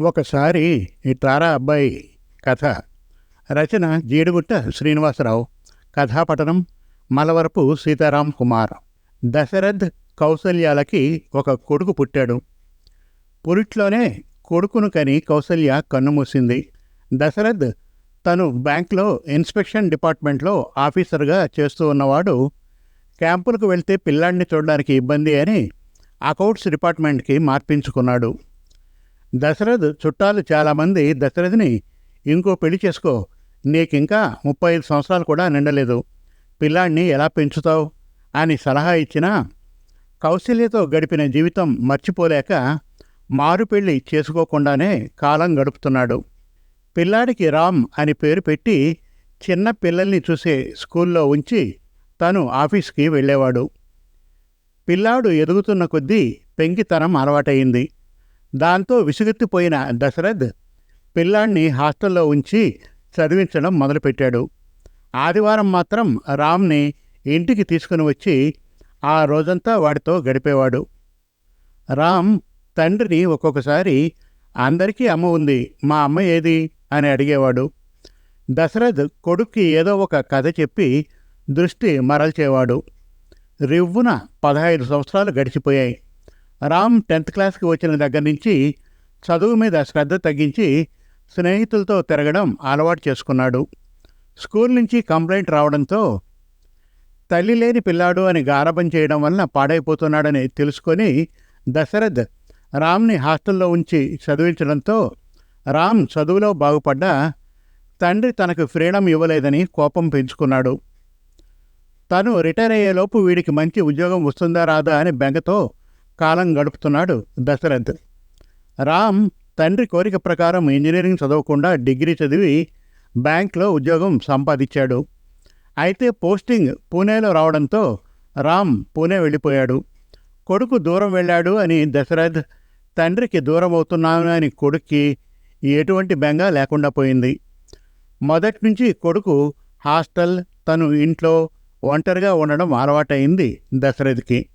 ఒకసారి ఈ తారా అబ్బాయి కథ. రచన జీడిగుట్ట శ్రీనివాసరావు. కథాపఠనం మలవరపు సీతారాం కుమార్. దశరథ్ కౌసల్యాలకి ఒక కొడుకు పుట్టాడు. పురిట్లోనే కొడుకును కని కౌసల్య కన్నుమూసింది. దశరథ్ తను బ్యాంక్లో ఇన్స్పెక్షన్ డిపార్ట్మెంట్లో ఆఫీసర్గా చేస్తూ ఉన్నవాడు క్యాంపులకు వెళ్తే పిల్లాడిని చూడడానికి ఇబ్బంది అని అకౌంట్స్ డిపార్ట్మెంట్కి మార్పించుకున్నాడు. దశరథ్ చుట్టాలు చాలామంది దశరథ్ని ఇంకో పెళ్ళి చేసుకో నీకింకా ముప్పై ఐదు సంవత్సరాలు కూడా నిండలేదు. పిల్లాడిని ఎలా పెంచుతావు? అని సలహా ఇచ్చినా కౌశల్యతో గడిపిన జీవితం మర్చిపోలేక మారు పెళ్ళి చేసుకోకుండానే కాలం గడుపుతున్నాడు. పిల్లాడికి రామ్ అని పేరు పెట్టి చిన్న పిల్లల్ని చూసే స్కూల్లో ఉంచి తను ఆఫీస్కి వెళ్ళేవాడు. పిల్లాడు ఎదుగుతున్న కొద్దీ పెంకితనం అలవాటయింది. దాంతో విసుగెత్తిపోయిన దశరథ్ పిల్లాడిని హాస్టల్లో ఉంచి చదివించడం మొదలుపెట్టాడు. ఆదివారం మాత్రం రామ్ని ఇంటికి తీసుకుని వచ్చి ఆ రోజంతా వాడితో గడిపేవాడు. రామ్ తండ్రిని ఒక్కొక్కసారి అందరికీ అమ్మ ఉంది మా అమ్మ ఏది? అని అడిగేవాడు. దశరథ్ కొడుక్కి ఏదో ఒక కథ చెప్పి దృష్టి మరల్చేవాడు. రివ్వున పదహైదు సంవత్సరాలు గడిచిపోయాయి. రామ్ టెన్త్ క్లాస్కి వచ్చిన దగ్గర నుంచి చదువు మీద శ్రద్ధ తగ్గించి స్నేహితులతో తిరగడం అలవాటు చేసుకున్నాడు. స్కూల్ నుంచి కంప్లైంట్ రావడంతో తల్లి లేని పిల్లాడు అని గారభం చేయడం వలన పాడైపోతున్నాడని తెలుసుకొని దశరథ్ రామ్ని హాస్టల్లో ఉంచి చదివించడంతో రామ్ చదువులో బాగుపడ్డా తండ్రి తనకు ఫ్రీడమ్ ఇవ్వలేదని కోపం పెంచుకున్నాడు. తను రిటైర్ అయ్యేలోపు వీడికి మంచి ఉద్యోగం వస్తుందా రాదా అని బెంగతో కాలం గడుపుతున్నాడు దశరథ్. రామ్ తండ్రి కోరిక ప్రకారం ఇంజనీరింగ్ చదవకుండా డిగ్రీ చదివి బ్యాంక్లో ఉద్యోగం సంపాదించాడు. అయితే పోస్టింగ్ పూణేలో రావడంతో రామ్ పూణే వెళ్ళిపోయాడు. కొడుకు దూరం వెళ్ళాడు అని దశరథ్ తండ్రికి దూరం అవుతున్నాను అని కొడుక్కి ఎటువంటి బెంగ లేకుండా పోయింది. మొదటి నుంచి కొడుకు హాస్టల్ తను ఇంట్లో ఒంటరిగా ఉండడం అలవాటైంది దశరథ్కి.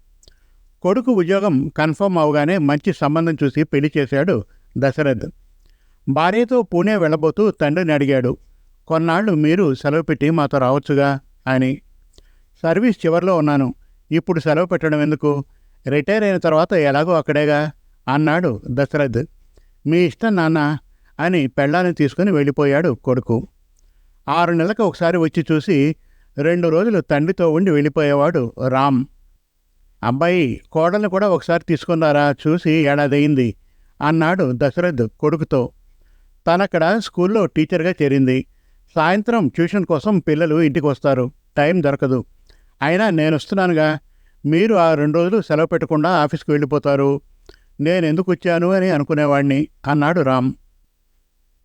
కొడుకు ఉద్యోగం కన్ఫర్మ్ అవగానే మంచి సంబంధం చూసి పెళ్ళి చేశాడు దశరథ్. భార్యతో పూణే వెళ్ళబోతూ తండ్రిని అడిగాడు కొన్నాళ్ళు మీరు సెలవు పెట్టి మాతో రావచ్చుగా? అని. సర్వీస్ చివరిలో ఉన్నాను. ఇప్పుడు సెలవు పెట్టడం ఎందుకు? రిటైర్ అయిన తర్వాత ఎలాగో అక్కడేగా? అన్నాడు దశరథ్. మీ ఇష్టం నాన్న అని పెళ్ళాన్ని తీసుకుని వెళ్ళిపోయాడు కొడుకు. ఆరు నెలలకు ఒకసారి వచ్చి చూసి రెండు రోజులు తండ్రితో ఉండి వెళ్ళిపోయేవాడు రామ్. అబ్బాయి కోడల్ని కూడా ఒకసారి తీసుకున్నారా చూసి ఏడాదయింది అన్నాడు దశరథ్ కొడుకుతో. తనక్కడ స్కూల్లో టీచర్గా చేరింది. సాయంత్రం ట్యూషన్ కోసం పిల్లలు ఇంటికి వస్తారు టైం దొరకదు. అయినా నేను వస్తున్నానుగా మీరు ఆ రెండు రోజులు సెలవు పెట్టకుండా ఆఫీస్కి వెళ్ళిపోతారు. నేను ఎందుకు వచ్చాను అని అనుకునేవాడిని అన్నాడు రామ్.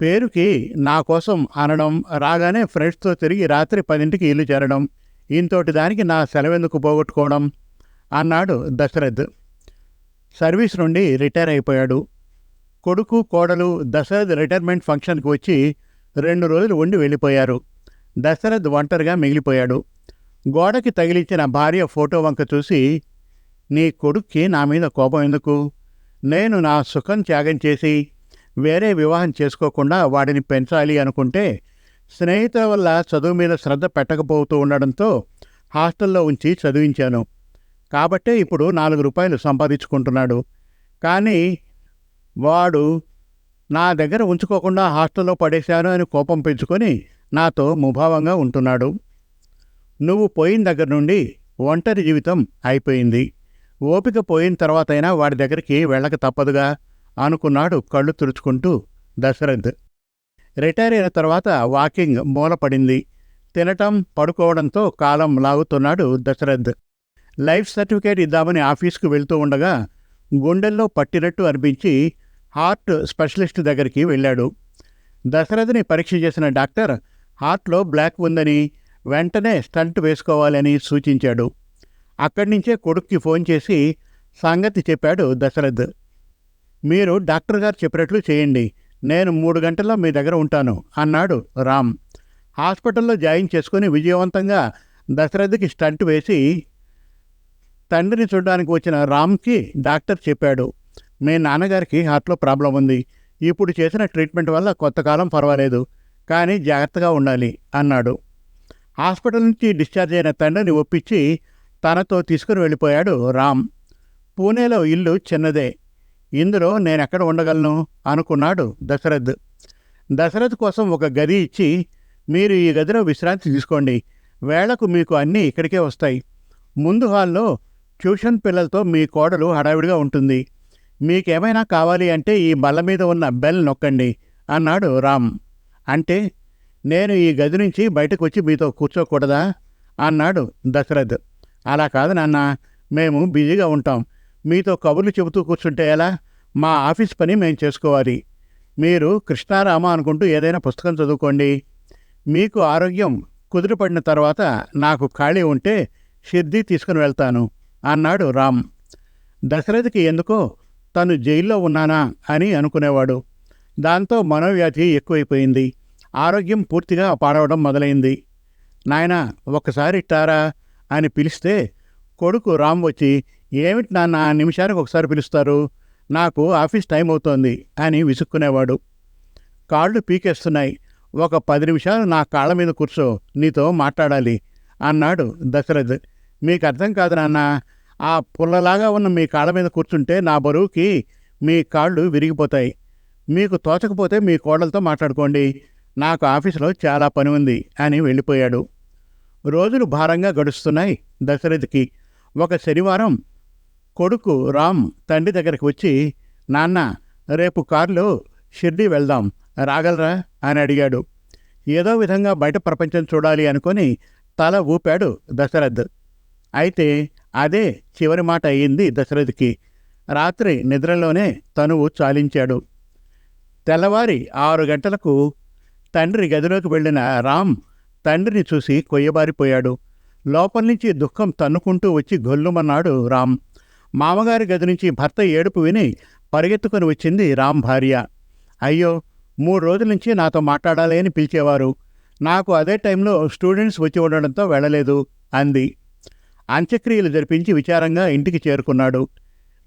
పేరుకి నా కోసం అనడం రాగానే ఫ్రెండ్స్తో తిరిగి రాత్రి పదింటికి ఇల్లు చేరడం ఇంతోటి దానికి నా సెలవెందుకు పోగొట్టుకోవడం అన్నాడు దశరథ్ సర్వీస్ నుండి రిటైర్ అయిపోయాడు. కొడుకు కోడలు దశరథ్ రిటైర్మెంట్ ఫంక్షన్కి వచ్చి రెండు రోజులు ఉండి వెళ్ళిపోయారు. దశరథ్ ఒంటరిగా మిగిలిపోయాడు. గోడకి తగిలించిన భార్య ఫోటో వంక చూసి నీ కొడుక్కి నా మీద కోపం ఎందుకు? నేను నా సుఖం త్యాగం చేసి వేరే వివాహం చేసుకోకుండా వాడిని పెంచాలి అనుకుంటే స్నేహితుల వల్ల చదువు మీద శ్రద్ధ పెట్టకపోతూ ఉండడంతో హాస్టల్లో ఉంచి చదివించాను. కాబట్టే ఇప్పుడు నాలుగు రూపాయలు సంపాదించుకుంటున్నాడు. కానీ వాడు నా దగ్గర ఉంచుకోకుండా హాస్టల్లో పడేశాను అని కోపం పెంచుకొని నాతో ముభావంగా ఉంటున్నాడు. నువ్వు పోయిన దగ్గర నుండి ఒంటరి జీవితం అయిపోయింది. ఓపిక పోయిన తర్వాతైనా వాడి దగ్గరికి వెళ్ళక తప్పదుగా అనుకున్నాడు కళ్ళు తుడుచుకుంటూ దశరథ్. రిటైర్ అయిన తర్వాత వాకింగ్ మూలపడింది. తినటం పడుకోవడంతో కాలం లాగుతున్నాడు దశరథ్. లైఫ్ సర్టిఫికేట్ ఇద్దామని ఆఫీస్కు వెళ్తూ ఉండగా గుండెల్లో పట్టినట్టు అనిపించి హార్ట్ స్పెషలిస్ట్ దగ్గరికి వెళ్ళాడు. దశరథని పరీక్ష చేసిన డాక్టర్ హార్ట్లో బ్లాక్ ఉందని వెంటనే స్టంట్ వేసుకోవాలని సూచించాడు. అక్కడి నుంచే కొడుక్కి ఫోన్ చేసి సంగతి చెప్పాడు దశరథ్. మీరు డాక్టర్ గారు చెప్పినట్లు చేయండి. నేను మూడు గంటల్లో మీ దగ్గర ఉంటాను అన్నాడు రామ్. హాస్పిటల్లో జాయిన్ చేసుకుని విజయవంతంగా దశరథ్కి స్టంట్ వేసి తండ్రిని చూడడానికి వచ్చిన రామ్కి డాక్టర్ చెప్పాడు మీ నాన్నగారికి హార్ట్లో ప్రాబ్లం ఉంది. ఇప్పుడు చేసిన ట్రీట్మెంట్ వల్ల కొంతకాలం పర్వాలేదు కానీ జాగ్రత్తగా ఉండాలి అన్నాడు. హాస్పిటల్ నుంచి డిశ్చార్జ్ అయిన తండ్రిని ఒప్పించి తనతో తీసుకుని వెళ్ళిపోయాడు రామ్. పూణేలో ఇల్లు చిన్నదే. ఇందులో నేను ఎక్కడ ఉండగలను? అనుకున్నాడు దశరథ్. దశరథ్ కోసం ఒక గది ఇచ్చి మీరు ఈ గదిలో విశ్రాంతి తీసుకోండి. వేళకు మీకు అన్నీ ఇక్కడికే వస్తాయి. ముందు హాల్లో ట్యూషన్ పిల్లలతో మీ కోడలు హడావిడిగా ఉంటుంది. మీకేమైనా కావాలి అంటే ఈ బల్ల మీద ఉన్న బెల్ నొక్కండి అన్నాడు రామ్. అంటే నేను ఈ గది నుంచి బయటకు వచ్చి మీతో కూర్చోకూడదా? అన్నాడు దశరథ్. అలా కాదు నాన్న మేము బిజీగా ఉంటాం. మీతో కబుర్లు చెబుతూ కూర్చుంటే ఎలా? మా ఆఫీస్ పని మేము చేసుకోవాలి. మీరు కృష్ణారామ అనుకుంటూ ఏదైనా పుస్తకం చదువుకోండి. మీకు ఆరోగ్యం కుదిరిపడిన తర్వాత నాకు ఖాళీ ఉంటే షిర్దీ తీసుకుని వెళ్తాను. అన్నాడు రామ్. దశరథికి ఎందుకో తను జైల్లో ఉన్నానా అని అనుకునేవాడు. దాంతో మనోవ్యాధి ఎక్కువైపోయింది. ఆరోగ్యం పూర్తిగా పాడవడం మొదలైంది. నాయన ఒకసారి ఇట్టారా అని పిలిస్తే కొడుకు రామ్ వచ్చి ఏమిటి నాన్న నిమిషానికి ఒకసారి పిలుస్తారు? నాకు ఆఫీస్ టైం అవుతోంది అని విసుక్కునేవాడు. కాళ్ళు పీకేస్తున్నాయి. ఒక పది నిమిషాలు నా కాళ్ళ మీద కూర్చో నీతో మాట్లాడాలి అన్నాడు దశరథ్. మీకు అర్థం కాదు నాన్న. ఆ పుల్లలాగా ఉన్న మీ కాళ్ళ మీద కూర్చుంటే నా బరువుకి మీ కాళ్ళు విరిగిపోతాయి. మీకు తోచకపోతే మీ కోడలతో మాట్లాడుకోండి. నాకు ఆఫీసులో చాలా పని ఉంది అని వెళ్ళిపోయాడు. రోజులు భారంగా గడుస్తున్నాయి దశరథికి. ఒక శనివారం కొడుకు రామ్ తండ్రి దగ్గరికి వచ్చి నాన్న రేపు కారులో షిర్డీ వెళ్దాం రాగలరా? అని అడిగాడు. ఏదో విధంగా బయట ప్రపంచం చూడాలి అనుకొని తల ఊపాడు దశరథ్. అయితే అదే చివరి మాట అయ్యింది దశరథికి. రాత్రి నిద్రలోనే తనువు చాలించాడు. తెల్లవారి ఆరు గంటలకు తండ్రి గదిలోకి వెళ్ళిన రామ్ తండ్రిని చూసి కొయ్యబారిపోయాడు. లోపల నుంచి దుఃఖం తన్నుకుంటూ వచ్చి గొల్లుమన్నాడు రామ్. మామగారి గది నుంచి భర్త ఏడుపు విని పరిగెత్తుకొని వచ్చింది రామ్ భార్య. అయ్యో మూడు రోజుల నుంచి నాతో మాట్లాడాలి అని పిలిచేవారు. నాకు అదే టైంలో స్టూడెంట్స్ వచ్చి ఉండడంతో వెళ్ళలేదు అంది. అంత్యక్రియలు జరిపించి విచారంగా ఇంటికి చేరుకున్నాడు.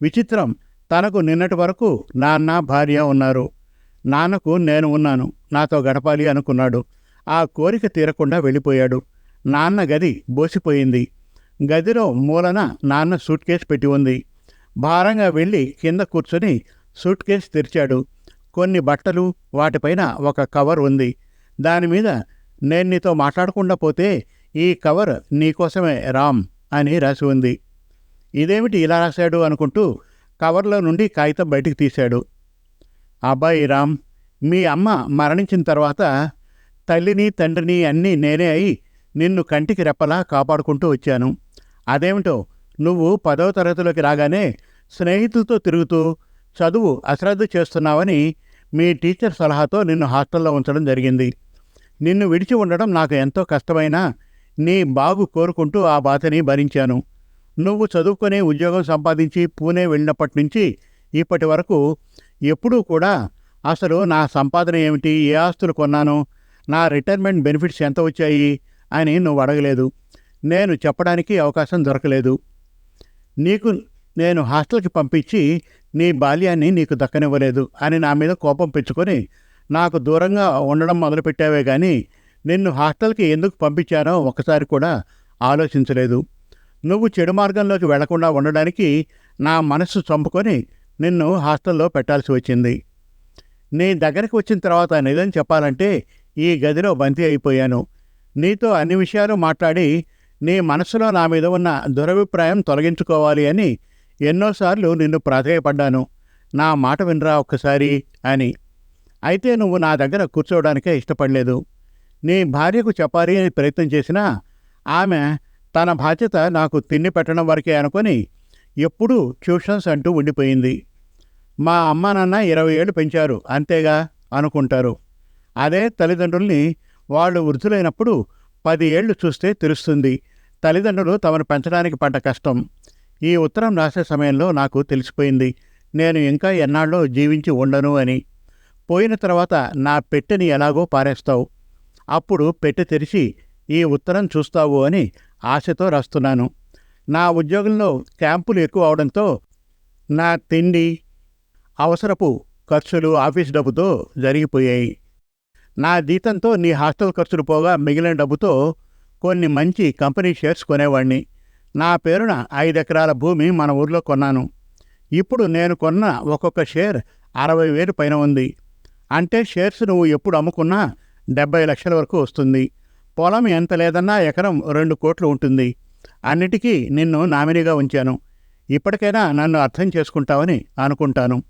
విచిత్రం. తనకు నిన్నటి వరకు నాన్న భార్య ఉన్నారు. నాన్నకు నేను ఉన్నాను. నాతో గడపాలి అనుకున్నాడు. ఆ కోరిక తీరకుండా వెళ్ళిపోయాడు. నాన్న గది బోసిపోయింది. గదిలో మూలన నాన్న సూట్ కేసు పెట్టి ఉంది. భారంగా వెళ్ళి కింద కూర్చొని సూట్ కేసు తెరిచాడు. కొన్ని బట్టలు వాటిపైన ఒక కవర్ ఉంది. దాని మీద నేను నీతో మాట్లాడకుండా పోతే ఈ కవర్ నీకోసమే రామ్. అని రాసి ఉంది. ఇదేమిటి ఇలా రాశాడు అనుకుంటూ కవర్లో నుండి కాగితం బయటికి తీశాడు. అబ్బాయి రామ్ మీ అమ్మ మరణించిన తర్వాత తల్లిని తండ్రిని అన్నీ నేనే అయి నిన్ను కంటికి రెప్పలా కాపాడుకుంటూ వచ్చాను. అదేమిటో నువ్వు పదవ తరగతిలోకి రాగానే స్నేహితులతో తిరుగుతూ చదువు అశ్రద్ధ చేస్తున్నావని మీ టీచర్ సలహాతో నిన్ను హాస్టల్లో ఉంచడం జరిగింది. నిన్ను విడిచి ఉండడం నాకు ఎంతో కష్టమైనా నీ బాగు కోరుకుంటూ ఆ బాధని భరించాను. నువ్వు చదువుకొని ఉద్యోగం సంపాదించి పూణే వెళ్ళినప్పటి నుంచి ఇప్పటి వరకు ఎప్పుడూ కూడా అసలు నా సంపాదన ఏమిటి ఏ ఆస్తులు కొన్నాను నా రిటైర్మెంట్ బెనిఫిట్స్ ఎంత వచ్చాయి అని నువ్వు అడగలేదు. నేను చెప్పడానికి అవకాశం దొరకలేదు. నీకు నేను హాస్టల్కి పంపించి నీ బాల్యాన్ని నీకు దక్కనివ్వలేదు అని నా మీద కోపం పెంచుకొని నాకు దూరంగా ఉండడం మొదలుపెట్టావే కానీ నిన్ను హాస్టల్కి ఎందుకు పంపించానో ఒకసారి కూడా ఆలోచించలేదు. నువ్వు చెడు మార్గంలోకి వెళ్ళకుండా ఉండడానికి నా మనస్సు చంపుకొని నిన్ను హాస్టల్లో పెట్టాల్సి వచ్చింది. నీ దగ్గరికి వచ్చిన తర్వాత నిజం చెప్పాలంటే ఈ గదిలో బంతి అయిపోయాను. నీతో అన్ని విషయాలు మాట్లాడి నీ మనసులో నా మీద ఉన్న దురభిప్రాయం తొలగించుకోవాలి అని ఎన్నోసార్లు నిన్ను ప్రాధేయపడ్డాను. నా మాట వినరా ఒక్కసారి అని. అయితే నువ్వు నా దగ్గర కూర్చోవడానికే ఇష్టపడలేదు. నీ భార్యకు చెప్పాలి అని ప్రయత్నం చేసినా ఆమె తన బాధ్యత నాకు తిండి పెట్టడం వరకే అనుకొని ఎప్పుడూ ట్యూషన్స్ అంటూ ఉండిపోయింది. మా అమ్మ నాన్న ఇరవై ఏళ్ళు పెంచారు అంతేగా? అనుకుంటారు. అదే తల్లిదండ్రుల్ని వాళ్ళు వృద్ధులైనప్పుడు పది ఏళ్ళు చూస్తే తెలుస్తుంది. తల్లిదండ్రులు తమను పెంచడానికి పడ్డ కష్టం. ఈ ఉత్తరం రాసే సమయంలో నాకు తెలిసిపోయింది. నేను ఇంకా ఎన్నాళ్ళో జీవించి ఉండను అని. పోయిన తర్వాత నా పెట్టెని ఎలాగో పారేస్తావు. అప్పుడు పెట్టి తెరిచి ఈ ఉత్తరం చూస్తావు అని ఆశతో రాస్తున్నాను. నా ఉద్యోగంలో క్యాంపులు ఎక్కువ అవడంతో నా తిండి అవసరపు ఖర్చులు ఆఫీస్ డబ్బుతో జరిగిపోయాయి. నా జీతంతో నీ హాస్టల్ ఖర్చులు పోగా మిగిలిన డబ్బుతో కొన్ని మంచి కంపెనీ షేర్స్ కొనేవాడిని నా పేరున ఐదు ఎకరాల భూమి మన ఊర్లో కొన్నాను. ఇప్పుడు నేను కొన్న ఒక్కొక్క షేర్ అరవై వేలు పైన ఉంది. అంటే షేర్స్ నువ్వు ఎప్పుడు అమ్ముకున్నా డెబ్బై లక్షల వరకు వస్తుంది. పొలం ఎంత లేదన్నా ఎకరం రెండు కోట్లు ఉంటుంది. అన్నిటికీ నిన్ను నామినీగా ఉంచాను. ఇప్పటికైనా నన్ను అర్థం చేసుకుంటావని అనుకుంటాను.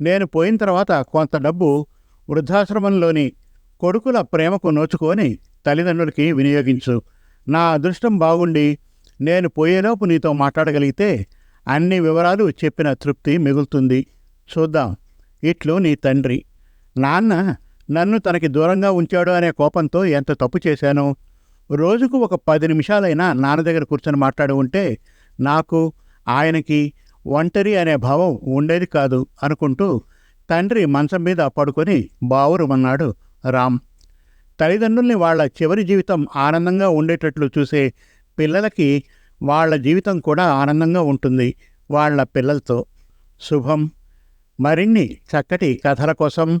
నేను పోయిన తర్వాత కొంత డబ్బు వృద్ధాశ్రమంలోని కొడుకుల ప్రేమకు నోచుకొని తల్లిదండ్రులకి వినియోగించు. నా అదృష్టం బాగుండి నేను పోయేలోపు నీతో మాట్లాడగలిగితే అన్ని వివరాలు చెప్పిన తృప్తి మిగులుతుంది. చూద్దాం. ఇట్లు నీ తండ్రి. నాన్న నన్ను తనకి దూరంగా ఉంచాడు అనే కోపంతో ఎంత తప్పు చేశాను. రోజుకు ఒక పది నిమిషాలైనా నాన్న దగ్గర కూర్చొని మాట్లాడి ఉంటే నాకు ఆయనకి ఒంటరి అనే భావం ఉండేది కాదు అనుకుంటూ తండ్రి మంచం మీద పడుకొని బావురుమన్నాడు రామ్. తల్లిదండ్రుల్ని వాళ్ళ చివరి జీవితం ఆనందంగా ఉండేటట్లు చూసే పిల్లలకి వాళ్ళ జీవితం కూడా ఆనందంగా ఉంటుంది వాళ్ళ పిల్లలతో. శుభం. మరిన్ని చక్కటి కథల కోసం